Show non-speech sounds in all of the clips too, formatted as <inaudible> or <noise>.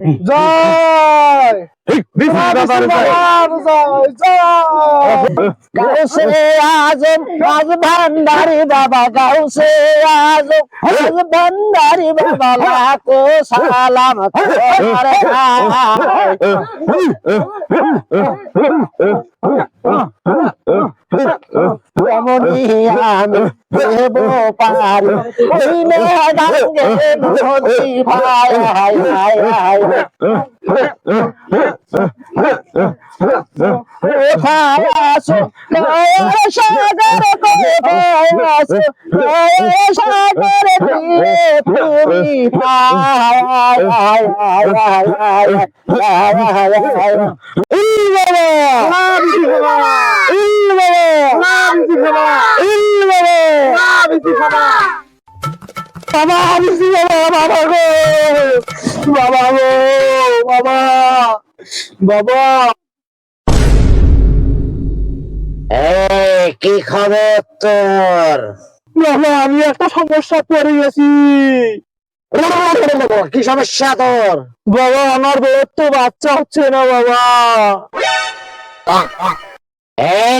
জয়। গাউসে আজম আজ ভান্ডারি বাবা গাউসে আজম আজ ভান্ডারি বাবা লাখো সালাম তোমার মনি আমি দেব পার এই নে বাবা। ইল বাবা। বাবা বিসি বাবা বাবা গো। বাবা গো বাবা। বাবা। কি খবর তোর? বাবা আমি একটা সমস্যা পড়ে গেছি। কি সমস্যা তোর? বাবা আমার বউয়ের তো বাচ্চা হচ্ছে না বাবা।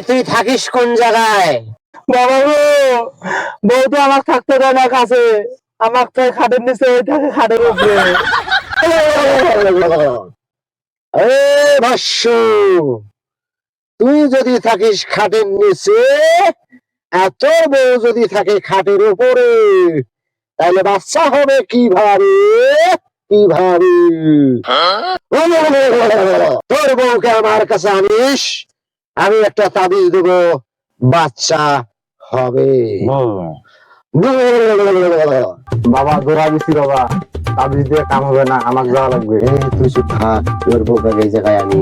তুই থাকিস কোন জায়গায়? বাবা গো বউ তো আমার থাকতে দেয় না কাছে। আমার তো খাটের নিচে ওই থাকে খাটের উপরে। <laughs> তুই যদি থাকিস খাটের নিচে এত বউ যদি থাকে খাটের উপরে তাহলে বাচ্চা হবে কীভাবে কীভাবে <laughs> তোর বউকে আমার কাছে আনিস আমি একটা তাবিজ দেবো বাচ্চা হবে। বাবা দৌড়া দিছি বাবা। তাবিজ দিয়ে কাম হবে না আমার যাওয়া লাগবে। এই তুই চুপ থাক তোর এই জায়গায় আমি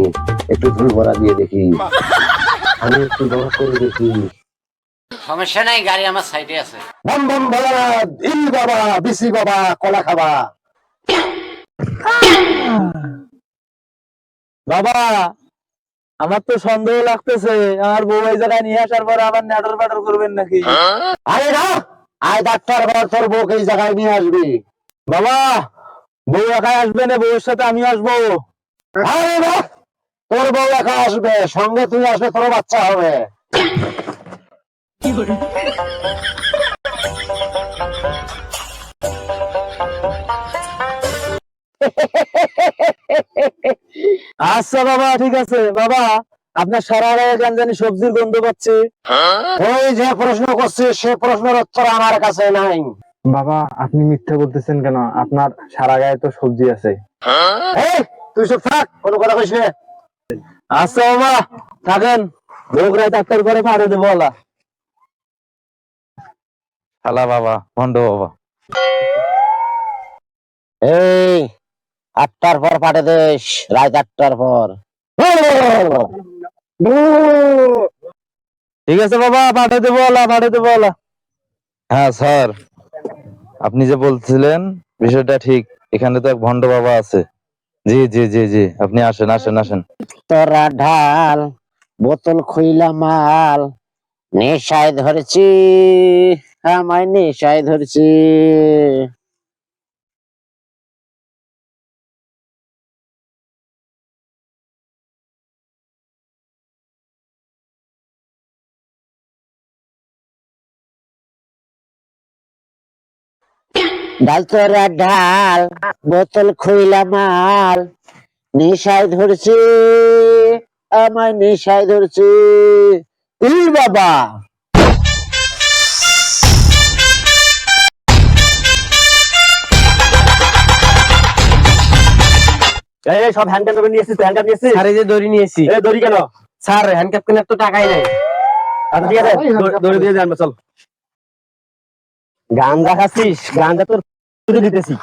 একটু ধুল ভরা দিয়ে দেখি। আমি একটু দৌড় করে দেখি। সমস্যা নাই গাড়ি আমার সাইডে আছে। বম বম বলদ ইল বাবা বিসি বাবা কলা খাবা। বাবা আমার তো সন্দেহ লাগতেছে আমার বউ এই জায়গায় নিয়ে আসার পরে আবার নেটর ব্যাটর করবেন নাকি? আরে না! আয় ডাক্তার তোর বউকে এই জায়গায় নিয়ে আসবি। বাবা বউ একাই আসবে না বউয়ের সাথে আমি আসব। আরে না! তোর বউ একা আসবে সঙ্গে তুই আসবে তোর বাচ্চা হবে। আচ্ছা বাবা ঠিক আছে। বাবা আপনার সারা গায়ে কেন জানি সবজির গন্ধ পাচ্ছি। ওই যে প্রশ্ন করছিস সে প্রশ্নের উত্তর আমার কাছে নাই। বাবা আপনি মিথ্যা বলতেছেন কেন? আপনার সারা গায়ে তো সবজি আছে। তুই চুপ থাক কোনো কথা কইস না। আচ্ছা বাবা থাকেন। বউকরা ডাক্তার করে পাঠিয়ে দেবো ওলা শালা বাবা ভণ্ড বাবা। এই আটটার পর পাঠে দেশ রাত আটটার পর। ঠিক আছে বাবা পাঠিয়ে দেবো ওলা পাঠিয়ে দেবো ওলা হ্যাঁ স্যার। আপনি যে বলছিলেন বিষয়টা ঠিক এখানে তো এক ভণ্ড বাবা আছে। জি জি জি জি আপনি আসেন আসেন আসেন। তোরা ঢাল বোতল খুইলা মাল নেশায় ধরেছি আমায় নেশায় ধরেছি। ডাল তোরা ঢাল বোতল খুইলা মাল নেশায় ধরছে আমায় নেশায় ধরছে। ই বাবা! এই সব হ্যান্ড ক্যাপ নিয়ে এসেছিস হ্যান্ড ক্যাপ নিয়ে এসেছিস আরে যে দড়ি নিয়েছি। এই দড়ি কেন? স্যার হ্যান্ড ক্যাপ কেনার তো টাকাই নাই। আচ্ছা ঠিক আছে দড়ি- দিয়ে জানব চল। গান দেখাচ্ছিস? গানটা তোর দিতেছি